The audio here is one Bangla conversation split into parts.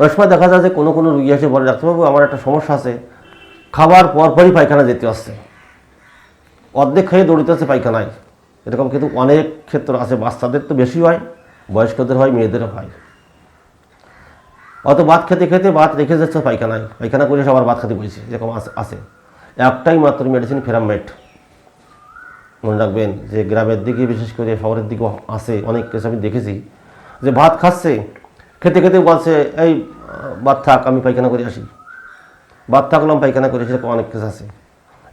অনেক সময় দেখা যায় যে কোনো কোনো রুগী এসে বলে, ডাক্তারবাবু, আমার একটা সমস্যা আছে। খাবার পরপরই পায়খানা যেতে আসছে অর্ধেক খেয়ে দৌড়িতে আছে পায়খানায়। এরকম কিন্তু অনেক ক্ষেত্র আছে, বাচ্চাদের তো বেশি হয়, বয়স্কদের হয়, মেয়েদেরও হয়। অত ভাত খেতে খেতে ভাত রেখে যাচ্ছে পায়খানায়। পায়খানা করে সবার ভাত খেতে বলছে এরকম আছে আছে। একটাই মাত্র মেডিসিন ফেরামেট মনে রাখবেন যে গ্রামের দিকে, বিশেষ করে শহরের দিকেও আছে, অনেক কিছু আমি দেখেছি যে ভাত খাচ্ছে খেতে খেতে বলছে, এই ভাত থাক, আমি পায়খানা করে আসি। ভাত থাকলাম পায়খানা করে সেরকম অনেক কেস আছে।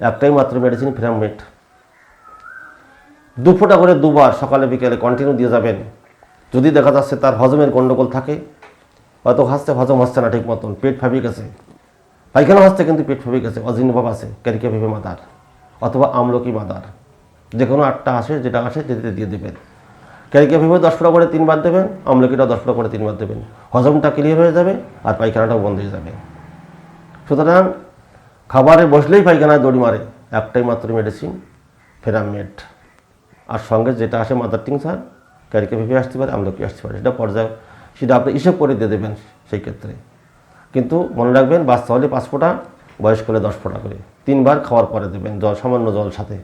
একটাই মাত্র মেডিসিন ফেরামেট দু ফোঁটা করে দুবার সকালে, বিকেলে কন্টিনিউ দিয়ে যাবেন। যদি দেখা যাচ্ছে তার হজমের গণ্ডগোল থাকে, হয়তো হাসতে হজম হচ্ছে না ঠিক মতন, পেট ফাঁপিয়ে গেছে। পায়খানা হচ্ছে কিন্তু পেট ফাঁপিয়ে গেছে অজিনভাব আছে ক্যারিকে ভেবে মাদার, অথবা আমলকি মাদার। যে কোনো আটটা আসে, যেটা আসে যেতে দিয়ে দেবেন। ক্যারিকে ভেবে দশ ফোঁটা করে তিনবার দেবেন আমলকিটা দশ ফোঁটা করে তিনবার দেবেন। হজমটা ক্লিয়ার হয়ে যাবে আর পায়খানাটাও বন্ধ হয়ে যাবে। সুতরাং খাবারে বসলেই পায়খানায় দড়ি মারে, একটাই মাত্র মেডিসিন ফেরামেট আর সঙ্গে যেটা আসে মাদার টিংসার ক্যারিকে ভেবে আসতে পারে, আমলকি আসতে পারে, সেটা পর্যায়ে, সেটা আপনি হিসেব করে দিয়ে দেবেন সেই ক্ষেত্রে। কিন্তু মনে রাখবেন বাচ্চা হলে পাঁচ ফোঁটা বয়স হলে দশ ফোঁটা করে। তিনবার খাওয়ার পরে দেবেন, জল, সামান্য জল সাথে।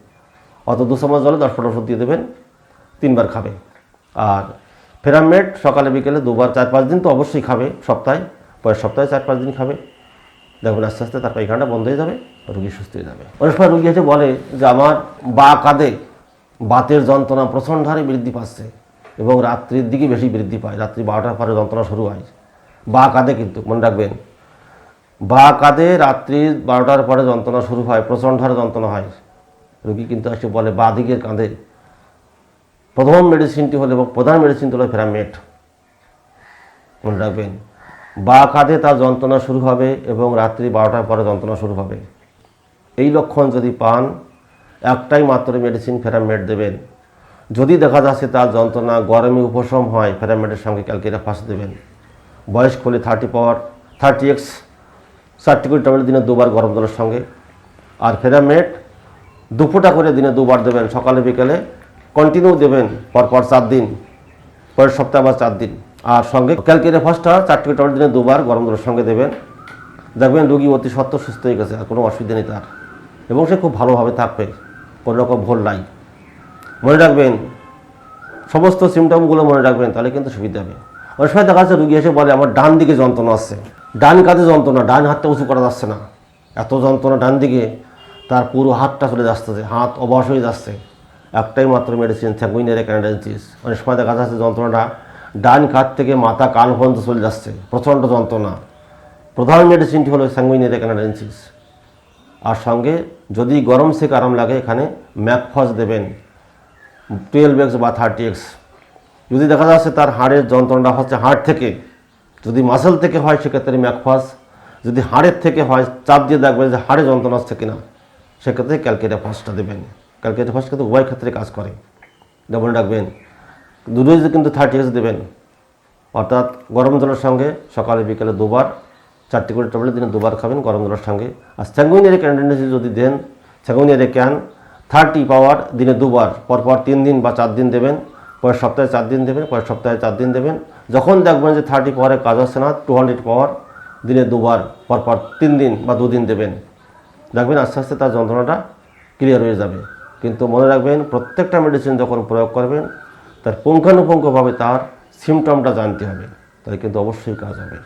অত দু চামচ জলে দশ ফোঁটা ওষুধ দিয়ে দেবেন, তিনবার খাবে আর ফেরামেট সকালে, বিকেলে দুবার চার পাঁচ দিন তো অবশ্যই খাবে, সপ্তাহে, পরের সপ্তাহে চার পাঁচ দিন খাবে। দেখবেন আস্তে আস্তে তার পায়খানাটা বন্ধ হয়ে যাবে, রুগী সুস্থ হয়ে যাবে। অনেক সময় রুগী এসে বলে যে, আমার বা কাঁধে বাতের যন্ত্রণা প্রচণ্ড হারে বৃদ্ধি পাচ্ছে এবং রাত্রির দিকে বেশি বৃদ্ধি পায়। রাত্রি বারোটার পরে যন্ত্রণা শুরু হয়। বা কাঁধে কিন্তু, মনে রাখবেন। বা কাঁধে রাত্রি বারোটার পরে যন্ত্রণা শুরু হয় প্রচণ্ড হারে যন্ত্রণা হয়। রুগী কিন্তু এসে বলে, বা দিকের কাঁধে প্রথম মেডিসিনটি হলো এবং প্রধান মেডিসিনটি হলো ফেরামেট মনে রাখবেন, বা কাঁধে তার যন্ত্রণা শুরু হবে এবং রাত্রি বারোটার পরে যন্ত্রণা শুরু হবে। এই লক্ষণ যদি পান, একটাই মাত্র মেডিসিন ফেরামেট দেবেন। যদি দেখা যাচ্ছে তার যন্ত্রণা গরমে উপশম হয় ফেরামেটের সঙ্গে ক্যালকেরা ফাঁস দেবেন। বয়স হলে থার্টি পাওয়ার থার্টি এক্স চারটি করে দিনে দুবার গরম জলের সঙ্গে। আর ফেরামেট দুপুরটা করে দিনে দুবার দেবেন, সকালে, বিকেলে। কন্টিনিউ দেবেন পরপর চার দিন, পরের সপ্তাহে আবার চার দিন। আর সঙ্গে ক্যালকেরিয়া ফার্স্টটা চারটি ট্যাবলেট দিনে দুবার গরম জলের সঙ্গে দেবেন। দেখবেন রুগী অতি সত্ত্বর সুস্থ হয়ে গেছে, আর কোনো অসুবিধা নেই তার। এবং সে খুব ভালোভাবে থাকবে, কোনো রকম ভুল নাই। মনে রাখবেন, সমস্ত সিমটমগুলো মনে রাখবেন, তাহলে কিন্তু সুবিধা হবে। অনেক সময় দেখা যাচ্ছে রুগী এসে বলে, আমার ডান দিকে যন্ত্রণা আসছে। ডান কাঁধে যন্ত্রণা, ডান হাতটা উঁচু করা যাচ্ছে না। এত যন্ত্রণা ডান দিকে, তার পুরো হাতটা চলে যাচ্ছে, হাত অবশ হয়ে যাচ্ছে। একটাই মাত্র মেডিসিন থ্যাগুইনের ক্যানাডেন্সিস অনেক সময় দেখা যাচ্ছে যন্ত্রণাটা ডান কাঁধ থেকে মাথা কান পর্যন্ত চলে যাচ্ছে, প্রচণ্ড যন্ত্রণা। প্রধান মেডিসিনটি হলো স্যাঙ্গুইনের ক্যানাডেন্সিস আর সঙ্গে যদি গরম থেকে আরাম লাগে, এখানে ম্যাকফস দেবেন টুয়েলভ এক্স বা থার্টি এক্স যদি দেখা যাচ্ছে তার হাড়ের যন্ত্রণাটা হচ্ছে হাড় থেকে, যদি মাসেল থেকে হয়, সেক্ষেত্রে ম্যাকফাস যদি হাড়ের থেকে হয়, চাপ দিয়ে দেখবেন যে হাড়ে যন্ত্রণা হচ্ছে কিনা, সেক্ষেত্রে ক্যালকেটা ফার্স্টটা দেবেন। ক্যালকেটা ফার্স্ট কিন্তু উভয় ক্ষেত্রে কাজ করে। যেমন রাখবেন দুটোই কিন্তু থার্টি এক্স দেবেন। অর্থাৎ গরম জলের সঙ্গে সকালে, বিকেলে দুবার, চারটি করে ট্যাবলেট দিনে দুবার খাবেন গরম জলের সঙ্গে। আর স্যাঙ্গুইনিয়ারে ক্যান্ডেন্সি যদি দেন স্যাঙ্গুইনিয়ারে ক্যান থার্টি পাওয়ার দিনে দুবার, পরপর তিন দিন বা চার দিন দেবেন, পরের সপ্তাহে চার দিন দেবেন, পরের সপ্তাহে চার দিন দেবেন। যখন দেখবেন যে থার্টি পাওয়ারে কাজ হচ্ছে না টু হান্ড্রেড পাওয়ার দিনে দুবার, পরপর তিন দিন বা দুদিন দেবেন। দেখবেন আস্তে আস্তে তার যন্ত্রণাটা ক্লিয়ার হয়ে যাবে। কিন্তু মনে রাখবেন, প্রত্যেকটা মেডিসিন যখন প্রয়োগ করবেন, তার পুঙ্খানুপুঙ্খভাবে তার সিমটমটা জানতে হবে। তাহলে কিন্তু অবশ্যই কাজ হবে।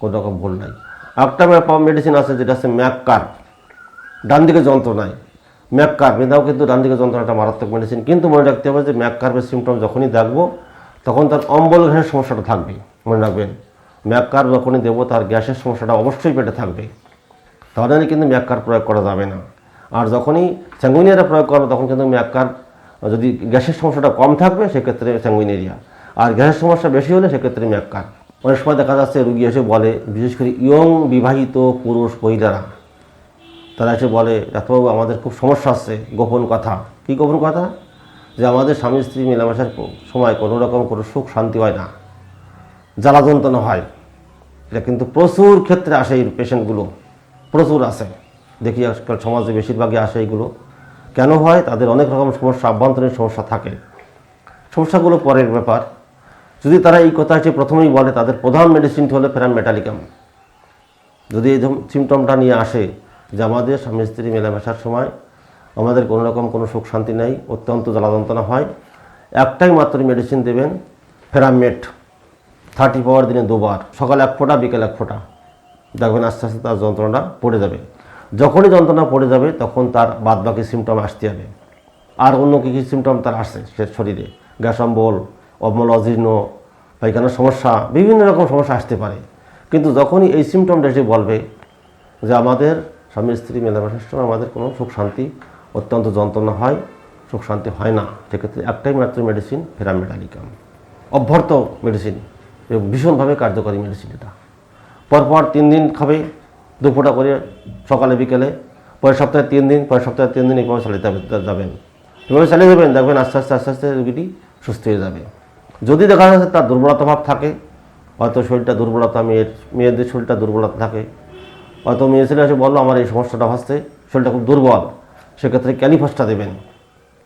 কোনো রকম ভুল নাই। একটা মেডিসিন আছে যেটা হচ্ছে ম্যাককার। ডান দিকে যন্ত্রণায়। ম্যাককার মেধাও কিন্তু ডান দিকে যন্ত্রণাটা মারাত্মক মেডিসিন কিন্তু মনে রাখতে হবে যে ম্যাককার্বের সিমটম যখনই দেখব, তখন তার অম্বল ঘ্যাসের সমস্যাটা থাকবে। মনে রাখবেন, ম্যাককার যখনই দেবো, তার গ্যাসের সমস্যাটা অবশ্যই পেটে থাকবে। তাহলে কিন্তু ম্যাককার প্রয়োগ করা যাবে না। আর যখনই স্যাঙ্গুইনিয়ারা প্রয়োগ করবে তখন কিন্তু ম্যাককার, যদি গ্যাসের সমস্যাটা কম থাকবে, সেক্ষেত্রে স্যাঙ্গুইনেরিয়া আর গ্যাসের সমস্যা বেশি হলে, সেক্ষেত্রে ম্যাককার। অনেক সময় দেখা যাচ্ছে, রুগী এসে বলে, বিশেষ করে ইয়ং বিবাহিত পুরুষ মহিলারা, তারা এসে বলে, ডাক্তারবাবু, আমাদের খুব সমস্যা আসছে গোপন কথা। কী গোপন কথা? যে আমাদের স্বামী স্ত্রী মেলামেশার সময় কোনো রকম কোনো সুখ শান্তি হয় না। জ্বালা যন্ত্রণা হয়। এটা কিন্তু প্রচুর ক্ষেত্রে আসে এই পেশেন্টগুলো প্রচুর আসে। দেখি আজকাল সমাজে বেশিরভাগই আসে এইগুলো। কেন হয়? তাদের অনেক রকম সমস্যা, আভ্যন্তরীণ সমস্যা থাকে। সমস্যাগুলো পরের ব্যাপার। যদি তারা এই কথাটি প্রথমেই বলে, তাদের প্রধান মেডিসিনটি হলো ফেরাম মেটালিকাম। যদি এই সিমটমটা নিয়ে আসে যে আমাদের স্বামী স্ত্রী মেলামেশার সময় আমাদের কোনো রকম কোনো সুখ শান্তি নেই, অত্যন্ত জ্বালা যন্ত্রণা হয়, একটাই মাত্র মেডিসিন দেবেন, ফেরামেট। থার্টি পাওয়ার দিনে দুবার। সকাল এক ফোঁটা, বিকেল এক ফোঁটা। দেখবেন আস্তে আস্তে তার যন্ত্রণা পড়ে যাবে। যখনই যন্ত্রণা পড়ে যাবে, তখন তার বাদবাকি সিমটম আসতে হবে আর অন্য কী কী সিমটম তার আসে? সে শরীরে গ্যাস অম্বল অম্বল অজীর্ণ, পায়খানার সমস্যা, বিভিন্ন রকম সমস্যা আসতে পারে। কিন্তু যখনই এই সিমটমটা এসে বলবে যে আমাদের স্বামী, স্ত্রী মেলামেশার সময় আমাদের কোনো সুখ শান্তি, অত্যন্ত যন্ত্রণা হয়, সুখ শান্তি হয় না, সেক্ষেত্রে একটাই মাত্র মেডিসিন ফেরামেডালিকাম অভ্যর্থ মেডিসিন ভীষণভাবে কার্যকরী মেডিসিন এটা। পরপর তিন দিন খাবে দুপুরটা করে সকালে, বিকেলে, পরের সপ্তাহে তিন দিন, পরের সপ্তাহে তিন দিন এইভাবে চালিয়ে যাবে- যাবেন। এভাবে চালিয়ে যাবেন, দেখবেন আস্তে আস্তে আস্তে আস্তে রুগীটি সুস্থ হয়ে যাবে। যদি দেখা যাচ্ছে তার দুর্বলতা ভাব থাকে, হয়তো শরীরটা দুর্বলতা, মেয়ের মেয়েদের শরীরটা দুর্বলতা থাকে। হয়তো মেয়ে ছেলে এসে বলল, আমার এই সমস্যাটা ভাসছে শরীরটা খুব দুর্বল। সেক্ষেত্রে ক্যালিফাসটা দেবেন।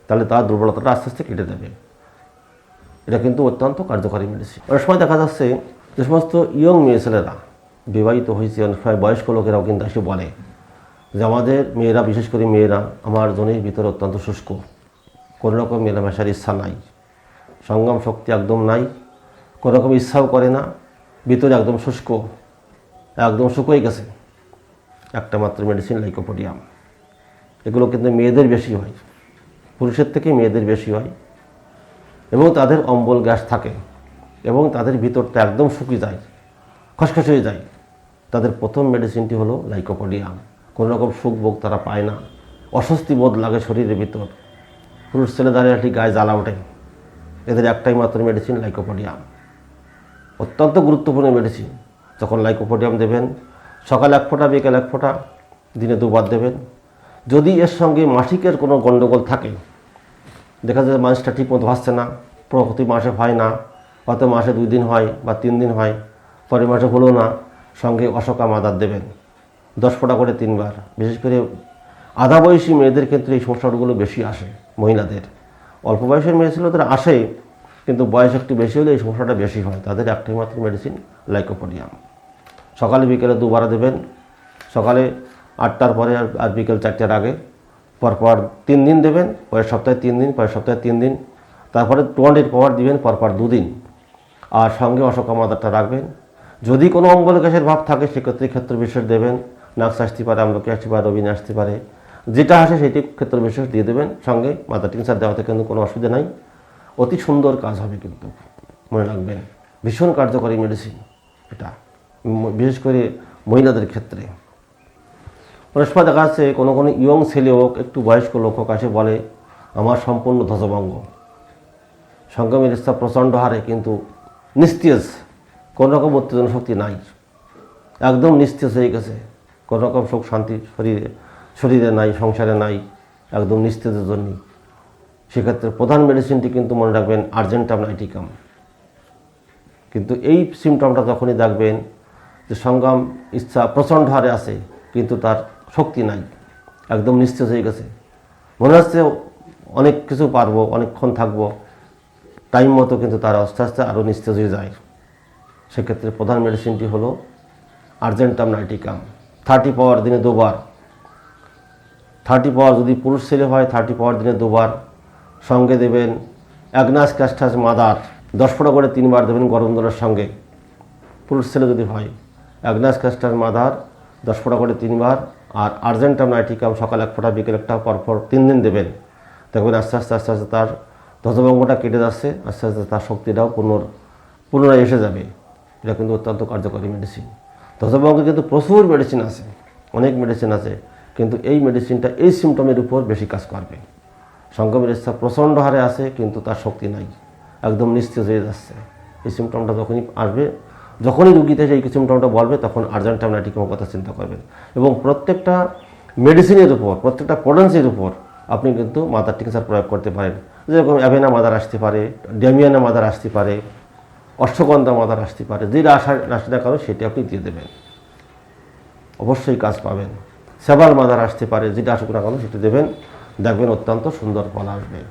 তাহলে তার দুর্বলতাটা আস্তে আস্তে কেটে দেবে এটা কিন্তু অত্যন্ত কার্যকারী মেডিসিন অনেক সময় দেখা যাচ্ছে যে সমস্ত ইয়ং মেয়ে ছেলেরা বিবাহিত হয়েছে অনেক সময় বয়স্ক লোকেরাও কিন্তু এসে বলে যে আমাদের মেয়েরা, বিশেষ করে মেয়েরা, আমার জনের ভিতরে অত্যন্ত শুষ্ক। কোনো রকম মেলামেশার ইচ্ছা নাই। সঙ্গম শক্তি একদম নাই। কোনো রকম ইচ্ছাও করে না। ভিতরে একদম শুষ্ক। একদম শুকোই গেছে। একটা মাত্র মেডিসিন লাইকোপোডিয়াম এগুলো কিন্তু মেয়েদের বেশি হয়। পুরুষের থেকে মেয়েদের বেশি হয়। এবং তাদের অম্বল গ্যাস থাকে। এবং তাদের ভিতরটা একদম শুকিয়ে যায়। খসখস যায়। তাদের প্রথম মেডিসিনটি হলো লাইকোপোডিয়াম কোনো রকম সুখ ভোগ তারা পায় না। অস্বস্তি বোধ লাগে শরীরের ভিতর। পুরুষ ছেলে দাঁড়িয়ে গায়ে জ্বালা ওঠে। এদের একটাই মাত্র মেডিসিন লাইকোপোডিয়াম অত্যন্ত গুরুত্বপূর্ণ মেডিসিন যখন লাইকোপোডিয়াম দেবেন, সকাল এক ফোঁটা, বিকেল এক ফোঁটা, দিনে দুবার দেবেন। যদি এর সঙ্গে মাসিকের কোনো গণ্ডগোল থাকে, দেখা যায় মানুষটা ঠিক মতো ভাসছে না প্রতি মাসে হয় না, হয়তো মাসে দুই দিন হয় বা তিন দিন হয়, পরের মাসে হলো না সঙ্গে অশোকা মাদার দেবেন। দশ ফোঁটা করে তিনবার। বিশেষ করে আধা বয়সী মেয়েদের ক্ষেত্রে এই সমস্যাগুলো বেশি আসে মহিলাদের। অল্প বয়সের মেয়ে ছিল তারা আসে, কিন্তু বয়স একটু বেশি হলে এই সমস্যাটা বেশি হয়। তাদের একটাই মাত্র মেডিসিন লাইকোপোডিয়াম সকালে বিকেলে দুবার দেবেন। সকালে আটটার পরে আর- বিকেল চারটার আগে। পরপর তিন দিন দেবেন, পরের সপ্তাহে তিন দিন, পরের সপ্তাহে তিন দিন। তারপরে টু হান্ড্রেড পাওয়ার দিবেন, পরপর দুদিন। আর সঙ্গে অশোকা মাদারটা রাখবেন। যদি কোনো অম্বল গ্যাসের ভাব থাকে, সেক্ষেত্রে ক্ষেত্র বিশেষ দেবেন। নাক্স আসতে পারে, আমলকি আসতে পারে রবিন আসতে পারে। যেটা আসে সেটি ক্ষেত্র বিশেষ দিয়ে দেবেন। সঙ্গে মাদার টিনসার দেওয়াতে কিন্তু কোনো অসুবিধা নাই। অতি সুন্দর কাজ হবে কিন্তু। মনে রাখবেন, ভীষণ কার্যকরী মেডিসিন এটা। বিশেষ করে মহিলাদের ক্ষেত্রে। অনেক সময় দেখা যাচ্ছে, কোনো কোনো ইয়ং ছেলে হোক, একটু বয়স্ক লোক হোক আসে বলে, আমার সম্পূর্ণ ধ্বজভঙ্গ। সংগ্রামের ইচ্ছা প্রচণ্ড হারে কিন্তু নিস্তেজ কোনো রকম উত্তেজনা শক্তি নাই। একদম নিস্তেজ হয়ে গেছে। কোনো রকম সুখ শান্তি শরীরে শরীরে নাই, সংসারে নাই, একদম নিস্তেজের জন্য সেক্ষেত্রে প্রধান মেডিসিনটি কিন্তু মনে রাখবেন আর্জেন্টাম নাইটিকাম কিন্তু এই সিমটমটা যখনই দেখবেন, যে সংগ্রাম ইচ্ছা প্রচণ্ড হারে আছে, কিন্তু তার শক্তি নাই। একদম নিস্তেজ হয়ে গেছে। মনে হচ্ছে অনেক কিছু পারব, অনেকক্ষণ থাকব। টাইম মতো কিন্তু তার আস্তে আস্তে আরও নিস্তেজ হয়ে যায়। সেক্ষেত্রে প্রধান মেডিসিনটি হলো আর্জেন্টাম নাইটিকাম। থার্টি পাওয়ার দিনে দুবার। থার্টি পাওয়ার যদি পুরুষ ছেলে হয়, থার্টি পাওয়ার দিনে দুবার। সঙ্গে দেবেন অ্যাগনাস ক্যাস্টাস মাদার। দশ ফোঁটা করে তিনবার দেবেন গরম জলের সঙ্গে। পুরুষ ছেলে যদি হয়, অ্যাগনাস ক্যাস্টাস মাদার, দশ ফোঁটা করে তিনবার আর আর্জেন্টাম নাইটিকাম সকাল এক ফোঁটা, বিকেল একটা পরপর তিন দিন দেবেন। দেখবেন আস্তে আস্তে আস্তে আস্তে তার ধ্বজভঙ্গটা কেটে যাচ্ছে, আস্তে আস্তে তার শক্তিটাও পুনর, পুনরায় এসে যাবে। এটা কিন্তু অত্যন্ত কার্যকরী মেডিসিন ধ্বজভঙ্গে কিন্তু প্রচুর মেডিসিন আছে, অনেক মেডিসিন আছে, কিন্তু এই মেডিসিনটা এই সিমটমের উপর বেশি কাজ করবে। সংক্রমণের ইচ্ছা প্রচণ্ড হারে আছে, কিন্তু তার শক্তি নাই। একদম নিস্তেজ হয়ে যাচ্ছে। এই সিমটমটা যখনই আসবে, যখনই রুগীতে এই সিমটমটা বলবে, তখন আর্জেন্টাম নাইটিকামের কথা চিন্তা করবেন এবং প্রত্যেকটা মেডিসিনের উপর, প্রত্যেকটা পোটেন্সির উপর আপনি কিন্তু মাদার টিকাসার প্রয়োগ করতে পারেন। যেরকম অ্যাভেনা মাদার আসতে পারে ড্যামিয়ানা মাদার আসতে পারে অশ্বগন্ধা মাদার আসতে পারে। যে রাশা রাশি না সেটি আপনি দিয়ে দেবেন। অবশ্যই কাজ পাবেন। সেবার মাদার আসতে পারে। যেটা আসুক না কেন সেটা দেবেন। দেখবেন অত্যন্ত সুন্দর ফল আসবে।